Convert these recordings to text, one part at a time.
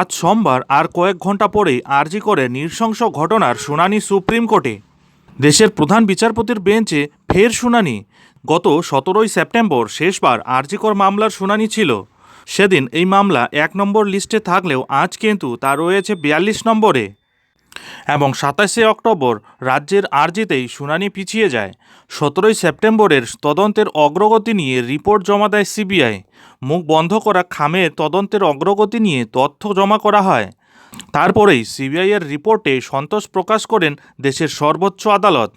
আজ সোমবার আর কয়েক ঘণ্টা পরে আরজি করে নৃশংস ঘটনার শুনানি সুপ্রিম কোর্টে। দেশের প্রধান বিচারপতির বেঞ্চে ফের শুনানি। গত সতেরোই সেপ্টেম্বর শেষবার আরজিকর মামলার শুনানি ছিল। সেদিন এই মামলা এক নম্বর লিস্টে থাকলেও আজ কিন্তু তা রয়েছে বিয়াল্লিশ নম্বরে। এবং সাতাশে অক্টোবর রাজ্যের আর্জিতেই শুনানি পিছিয়ে যায়। সতেরোই সেপ্টেম্বরের তদন্তের অগ্রগতি নিয়ে রিপোর্ট জমা দেয় সিবিআই। মুখ বন্ধ করা খামের তদন্তের অগ্রগতি নিয়ে তথ্য জমা করা হয়। তারপরেই সিবিআইয়ের রিপোর্টে সন্তোষ প্রকাশ করেন দেশের সর্বোচ্চ আদালত।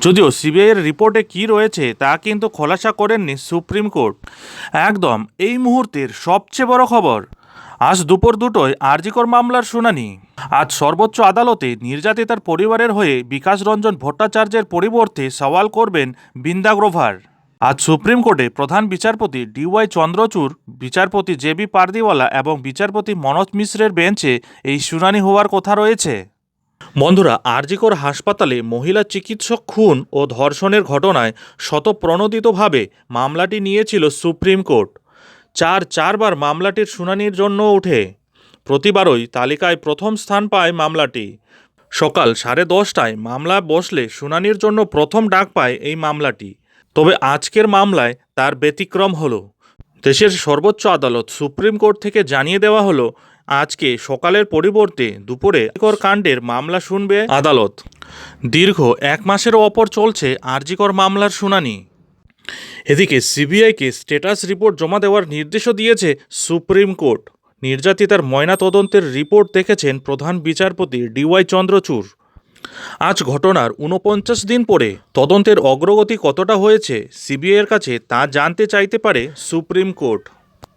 যদিও সিবিআইয়ের রিপোর্টে কি রয়েছে তা কিন্তু খোলাসা করেননি সুপ্রিম কোর্ট। একদম এই মুহূর্তের সবচেয়ে বড় খবর। আজ দুপুর দুটোয় আরজিকর মামলার শুনানি। আজ সর্বোচ্চ আদালতে নির্যাতিতার পরিবারের হয়ে বিকাশ রঞ্জন ভট্টাচার্যের পরিবর্তে সওয়াল করবেন বৃন্দা গ্রোভার। আজ সুপ্রিম কোর্টে প্রধান বিচারপতি ডিওয়াই চন্দ্রচূড়, বিচারপতি জে বি পারদিওয়ালা এবং বিচারপতি মনোজ মিশ্রের বেঞ্চে এই শুনানি হওয়ার কথা রয়েছে। বন্ধুরা, আরজিকর হাসপাতালে মহিলা চিকিৎসক খুন ও ধর্ষণের ঘটনায় শতপ্রণোদিতভাবে মামলাটি নিয়েছিল সুপ্রিম কোর্ট। চার চারবার মামলাটির শুনানির জন্য ওঠে। প্রতিবারই তালিকায় প্রথম স্থান পায় মামলাটি। সকাল সাড়ে দশটায় মামলা বসলে শুনানির জন্য প্রথম ডাক পায় এই মামলাটি। তবে আজকের মামলায় তার ব্যতিক্রম হলো। দেশের সর্বোচ্চ আদালত সুপ্রিম কোর্ট থেকে জানিয়ে দেওয়া হলো, আজকে সকালের পরিবর্তে দুপুরে আরজিকর কাণ্ডের মামলা শুনবে আদালত। দীর্ঘ এক মাসেরও অপর চলছে আরজিকর মামলার শুনানি। এদিকে সিবিআইকে স্ট্যাটাস রিপোর্ট জমা দেওয়ার নির্দেশও দিয়েছে সুপ্রিম কোর্ট। নির্যাতিতার ময়না তদন্তের রিপোর্ট দেখেছেন প্রধান বিচারপতি ডিওয়াই চন্দ্রচূড়। আজ ঘটনার ঊনপঞ্চাশ দিন পরে তদন্তের অগ্রগতি কতটা হয়েছে সিবিআইয়ের কাছে তা জানতে চাইতে পারে সুপ্রিম কোর্ট।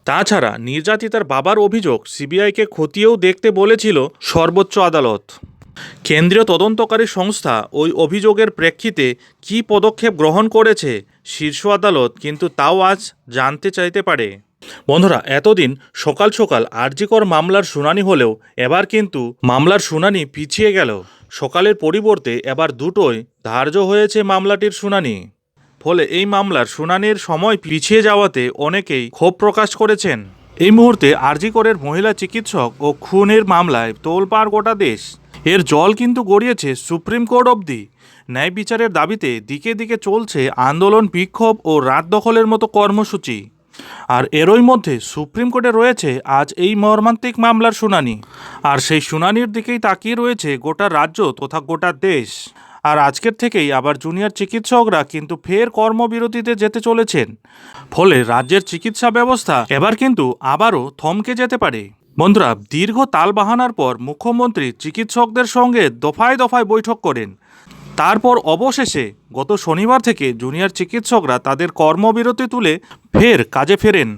তাছাড়া নির্যাতিতার বাবার অভিযোগ সিবিআইকে খতিয়েও দেখতে বলেছিল সর্বোচ্চ আদালত। কেন্দ্রীয় তদন্তকারী সংস্থা ওই অভিযোগের প্রেক্ষিতে কী পদক্ষেপ গ্রহণ করেছে শীর্ষ আদালত কিন্তু তাও আজ জানতে চাইতে পারে। বন্ধুরা, এতদিন সকাল সকাল আরজিকর মামলার শুনানি হলেও এবার কিন্তু মামলার শুনানি পিছিয়ে গেল। সকালের পরিবর্তে এবার দুটোই ধার্য হয়েছে মামলাটির শুনানি। ফলে এই মামলার শুনানির সময় পিছিয়ে যাওয়াতে অনেকেই ক্ষোভ প্রকাশ করেছেন। এই মুহূর্তে আরজিকরের মহিলা চিকিৎসক ও খুনের মামলায় তোলপাড় গোটা দেশ। এর জল কিন্তু গড়িয়েছে সুপ্রিম কোর্ট অবধি। ন্যায় বিচারের দাবিতে দিকে দিকে চলছে আন্দোলন, বিক্ষোভ ও রাত দখলের মতো কর্মসূচি। আর এরই মধ্যে সুপ্রিম কোর্টে রয়েছে আজ এই মর্মান্তিক মামলার শুনানি। আর সেই শুনানির দিকেই তাকিয়ে রয়েছে গোটা রাজ্য তথা গোটা দেশ। আর আজকের থেকেই আবার জুনিয়র চিকিৎসকরা কিন্তু ফের কর্মবিরতিতে যেতে চলেছেন। ফলে রাজ্যের চিকিৎসা ব্যবস্থা এবার কিন্তু আবারও থমকে যেতে পারে। বন্ধুরা, দীর্ঘ তালবাহানার পর মুখ্যমন্ত্রী চিকিৎসকদের সঙ্গে দফায় দফায় বৈঠক করেন। তারপর অবশেষে গত শনিবার থেকে জুনিয়র চিকিৎসকরা তাদের কর্মবিরতি তুলে ফের কাজে ফেরেন।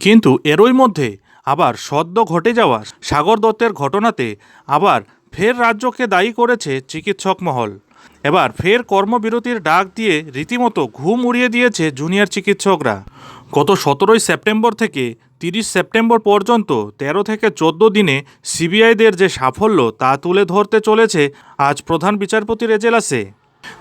কিন্তু এরই মধ্যে আবার সদ্য ঘটে যাওয়া সাগর দত্তের ঘটনাতে আবার ফের রাজ্যকে দায়ী করেছে চিকিৎসক মহল। এবার ফের কর্মবিরতির ডাক দিয়ে রীতিমতো ঘুম উড়িয়ে দিয়েছে জুনিয়র চিকিৎসকরা। গত সতেরোই সেপ্টেম্বর থেকে তিরিশ সেপ্টেম্বর পর্যন্ত তেরো থেকে চোদ্দ দিনে সিবিআইদের যে সাফল্য তা তুলে ধরতে চলেছে আজ প্রধান বিচারপতির এজেলাসে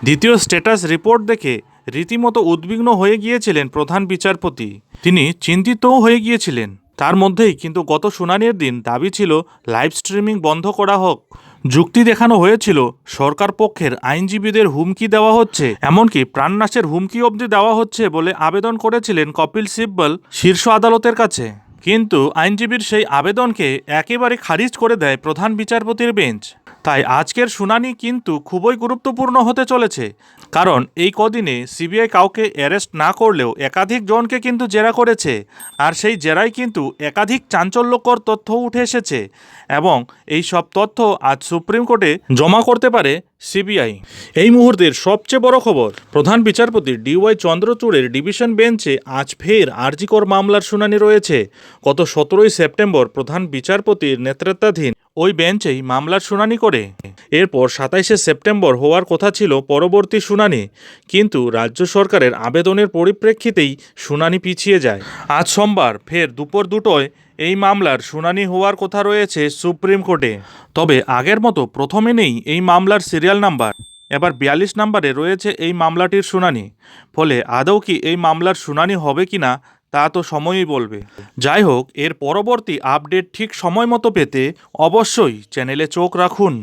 দ্বিতীয় স্ট্যাটাস রিপোর্ট দেখে রীতিমতো উদ্বিগ্ন হয়ে গিয়েছিলেন প্রধান বিচারপতি। তিনি চিন্তিতও হয়ে গিয়েছিলেন। তার মধ্যেই কিন্তু গত শুনানির দিন দাবি ছিল, লাইভ স্ট্রিমিং বন্ধ করা হোক। যুক্তি দেখানো হয়েছিল, সরকার পক্ষের আইনজীবীদের হুমকি দেওয়া হচ্ছে, এমনকি প্রাণনাশের হুমকি অবধি দেওয়া হচ্ছে বলে আবেদন করেছিলেন কপিল সিব্বল শীর্ষ আদালতের কাছে। কিন্তু আইনজীবীর সেই আবেদনকে একেবারে খারিজ করে দেয় প্রধান বিচারপতির বেঞ্চ। তাই আজকের শুনানি কিন্তু খুবই গুরুত্বপূর্ণ হতে চলেছে। কারণ এই কদিনে সিবিআই কাউকে অ্যারেস্ট না করলেও একাধিক জনকে কিন্তু জেরা করেছে। আর সেই জেরায় কিন্তু একাধিক চাঞ্চল্যকর তথ্য উঠে এসেছে। এবং এই সব তথ্য আজ সুপ্রিম কোর্টে জমা করতে পারে সিবিআই। এই মুহূর্তের সবচেয়ে বড় খবর, প্রধান বিচারপতি ডিওয়াই চন্দ্রচূড়ের ডিভিশন বেঞ্চে আজ ফের আরজিকর মামলার শুনানি রয়েছে। গত সতেরোই সেপ্টেম্বর প্রধান বিচারপতির নেতৃত্বাধীন ওই বেঞ্চেই মামলার শুনানি করে। এরপর সাতাইশে সেপ্টেম্বর হওয়ার কথা ছিল পরবর্তী শুনানি, কিন্তু রাজ্য সরকারের আবেদনের পরিপ্রেক্ষিতেই শুনানি পিছিয়ে যায়। আজ সোমবার ফের দুপুর দুটোয় এই মামলার শুনানি হওয়ার কথা রয়েছে সুপ্রিম কোর্টে। তবে আগের মতো প্রথমে নেই এই মামলার সিরিয়াল নাম্বার, এবার বিয়াল্লিশ নম্বরে রয়েছে এই মামলাটির শুনানি। ফলে আদৌ কি এই মামলার শুনানি হবে কি না তা তো সময়ই বলবে। যাই হোক এর পরবর্তী আপডেট ঠিক সময় মতো পেতে অবশ্যই চ্যানেলে চোখ রাখুন।